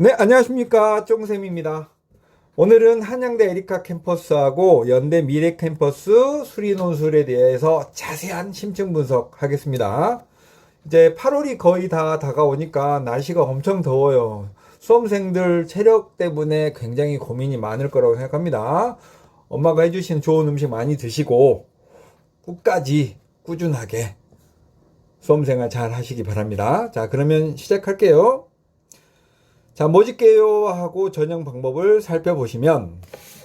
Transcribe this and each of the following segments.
네, 안녕하십니까. 쫑쌤입니다. 오늘은 한양대 에리카 캠퍼스하고 연대 미래 캠퍼스 수리 논술에 대해서 자세한 심층 분석하겠습니다. 이제 8월이 거의 다 다가오니까 날씨가 엄청 더워요. 수험생들 체력 때문에 굉장히 고민이 많을 거라고 생각합니다. 엄마가 해주신 좋은 음식 많이 드시고 끝까지 꾸준하게 수험생활 잘 하시기 바랍니다. 자, 그러면 시작할게요. 자, 모집게요 하고 전형 방법을 살펴보시면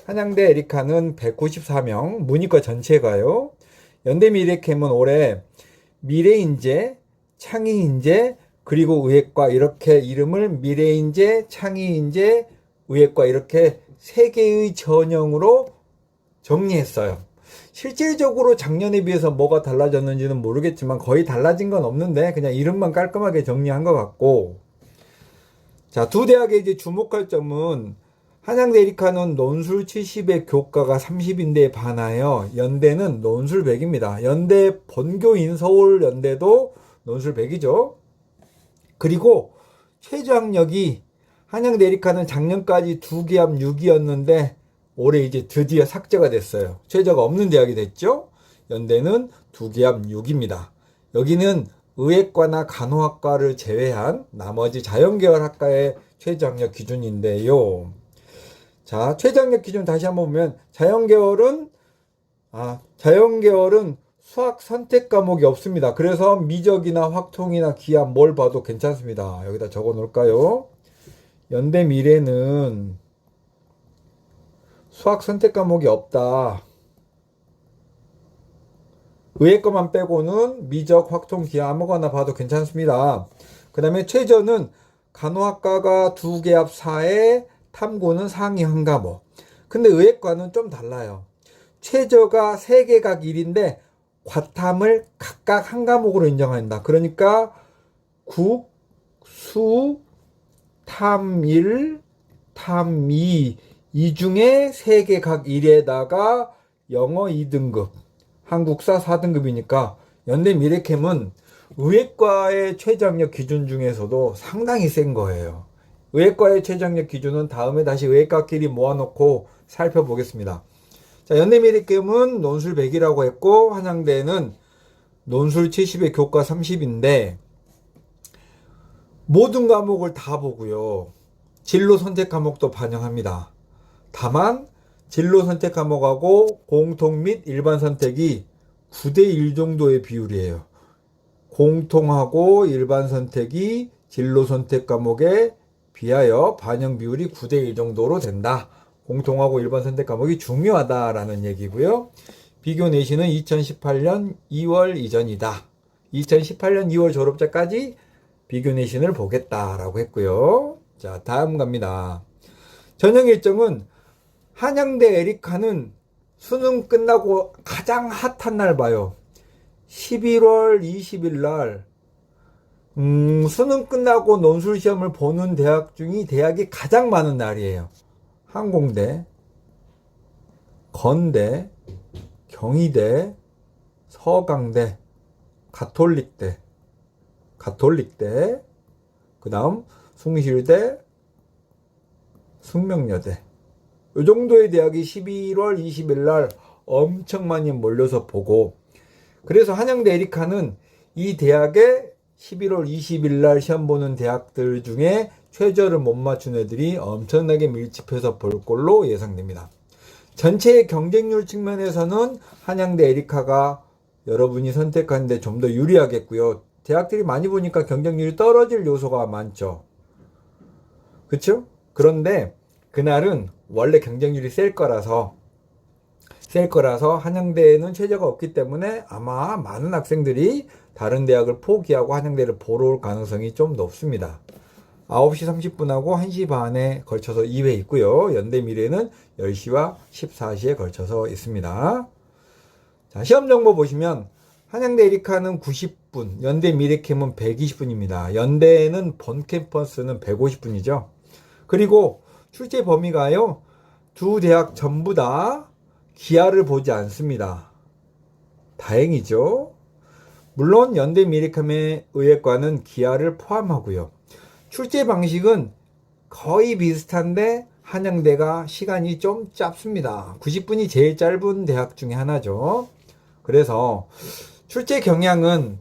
한양대 에리카는 194명, 문이과 전체가요. 연대 미래캠은 올해 미래인재, 창의인재, 그리고 의학과 이렇게 이름을 미래인재, 창의인재, 의학과 이렇게 세 개의 전형으로 정리했어요. 실질적으로 작년에 비해서 뭐가 달라졌는지는 모르겠지만 거의 달라진 건 없는데 그냥 이름만 깔끔하게 정리한 것 같고 자, 두 대학의 이제 주목할 점은 한양대 에리카는 논술 70에 교과가 30인데에 반하여 연대는 논술 100입니다. 연대 본교인 서울 연대도 논술 100이죠. 그리고 최저학력이 한양대 에리카는 작년까지 두 기합 6이었는데 올해 이제 드디어 삭제가 됐어요. 최저가 없는 대학이 됐죠. 연대는 두 기합 6입니다. 여기는 의학과나 간호학과를 제외한 나머지 자연계열 학과의 최저학력 기준인데요. 자, 최저학력 기준 다시 한번 보면 자연계열은 아, 자연계열은 수학 선택 과목이 없습니다. 그래서 미적이나 확통이나 기하 뭘 봐도 괜찮습니다. 여기다 적어 놓을까요? 연대 미래는 수학 선택 과목이 없다. 의의 것만 빼고는 미적, 확통, 기하 아무거나 봐도 괜찮습니다. 그 다음에 최저는 간호학과가 두 개 합 4에 탐구는 상위 한 과목. 근데 의학과는 좀 달라요. 최저가 세 개 각 1인데 과탐을 각각 한 과목으로 인정한다. 그러니까 국, 수, 탐 1, 탐 2, 이 중에 세 개 각 1에다가 영어 2등급, 한국사 4등급이니까 연대 미래캠은 의학과의 최저학력 기준 중에서도 상당히 센 거예요. 의학과의 최저학력 기준은 다음에 다시 의학과끼리 모아놓고 살펴보겠습니다. 자, 연대 미래캠은 논술 100이라고 했고 한양대는 논술 70에 교과 30인데 모든 과목을 다 보고요. 진로 선택 과목도 반영합니다. 다만 진로 선택 과목하고 공통 및 일반 선택이 9대 1 정도의 비율이에요. 공통하고 일반 선택이 진로 선택 과목에 비하여 반영 비율이 9대 1 정도로 된다. 공통하고 일반 선택 과목이 중요하다라는 얘기고요. 비교 내신은 2018년 2월 이전이다. 2018년 2월 졸업자까지 비교 내신을 보겠다라고 했고요. 자, 다음 갑니다. 전형 일정은 한양대 에리카는 수능 끝나고 가장 핫한 날 봐요. 11월 20일 날, 음, 수능 끝나고 논술 시험을 보는 대학 중이 대학이 가장 많은 날이에요. 항공대, 건대, 경희대, 서강대, 가톨릭대, 가톨릭대, 그 다음 숭실대, 숙명여대. 요 정도의 대학이 11월 20일 날 엄청 많이 몰려서 보고 그래서 한양대 에리카는 이 대학에 11월 20일 날 시험 보는 대학들 중에 최저를 못 맞춘 애들이 엄청나게 밀집해서 볼 걸로 예상됩니다. 전체의 경쟁률 측면에서는 한양대 에리카가 여러분이 선택하는데 좀 더 유리하겠고요. 대학들이 많이 보니까 경쟁률이 떨어질 요소가 많죠. 그쵸? 그런데 그날은 원래 경쟁률이 셀 거라서 셀 거라서 한양대에는 최저가 없기 때문에 아마 많은 학생들이 다른 대학을 포기하고 한양대를 보러 올 가능성이 좀 높습니다. 9시 30분하고 1시 반에 걸쳐서 2회 있고요. 연대 미래는 10시와 14시에 걸쳐서 있습니다. 자, 시험 정보 보시면 한양대 에리카는 90분, 연대 미래캠은 120분입니다. 연대는 본 캠퍼스는 150분이죠. 그리고 출제 범위가요, 두 대학 전부 다 기하를 보지 않습니다. 다행이죠. 물론 연대 미래캠의 의학과는 기하를 포함하고요. 출제 방식은 거의 비슷한데 한양대가 시간이 좀 짧습니다. 90분이 제일 짧은 대학 중에 하나죠. 그래서 출제 경향은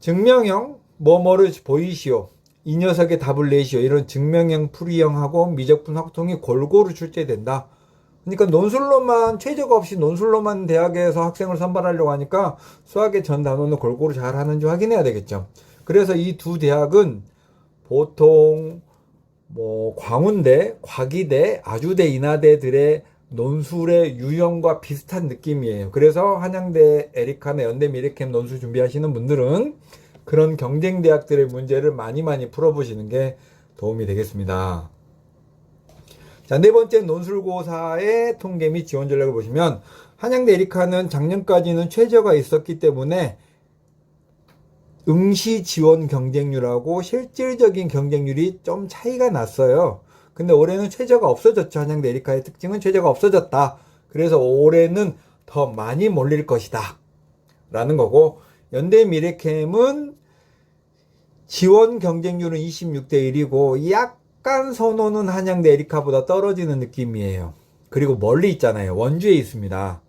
증명형 뭐뭐를 보이시오. 이 녀석의 답을 내시오. 이런 증명형 풀이형하고 미적분 확통이 골고루 출제된다. 그러니까 논술로만 최저가 없이 논술로만 대학에서 학생을 선발하려고 하니까 수학의 전 단원을 골고루 잘 하는지 확인해야 되겠죠. 그래서 이 두 대학은 보통 뭐 광운대, 과기대, 아주대, 인하대들의 논술의 유형과 비슷한 느낌이에요. 그래서 한양대 에리카나 연대 미래캠 논술 준비하시는 분들은 그런 경쟁 대학들의 문제를 많이 많이 풀어보시는 게 도움이 되겠습니다. 자, 네 번째 논술고사의 통계 및 지원 전략을 보시면 한양대 에리카는 작년까지는 최저가 있었기 때문에 응시 지원 경쟁률하고 실질적인 경쟁률이 좀 차이가 났어요. 근데 올해는 최저가 없어졌죠. 한양대 에리카의 특징은 최저가 없어졌다. 그래서 올해는 더 많이 몰릴 것이다. 라는 거고, 연대 미래캠은 지원 경쟁률은 26대 1이고, 약간 선호는 한양대 에리카보다 떨어지는 느낌이에요. 그리고 멀리 있잖아요. 원주에 있습니다.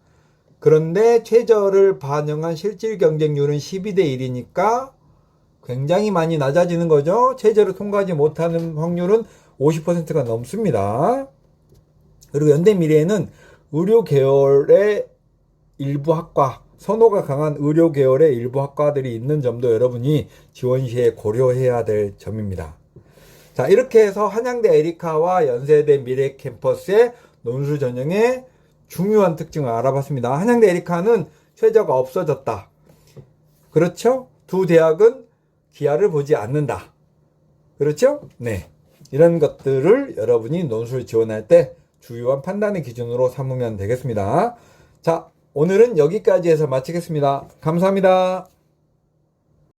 그런데 최저를 반영한 실질 경쟁률은 12대 1이니까 굉장히 많이 낮아지는 거죠. 최저를 통과하지 못하는 확률은 50%가 넘습니다. 그리고 연대 미래에는 의료 계열의 일부 학과, 선호가 강한 의료 계열의 일부 학과들이 있는 점도 여러분이 지원 시에 고려해야 될 점입니다. 자, 이렇게 해서 한양대 에리카와 연세대 미래 캠퍼스의 논술 전형의 중요한 특징을 알아봤습니다. 한양대 에리카는 최저가 없어졌다. 그렇죠? 두 대학은 기하를 보지 않는다. 그렇죠? 네. 이런 것들을 여러분이 논술 지원할 때 주요한 판단의 기준으로 삼으면 되겠습니다. 자, 오늘은 여기까지 해서 마치겠습니다. 감사합니다.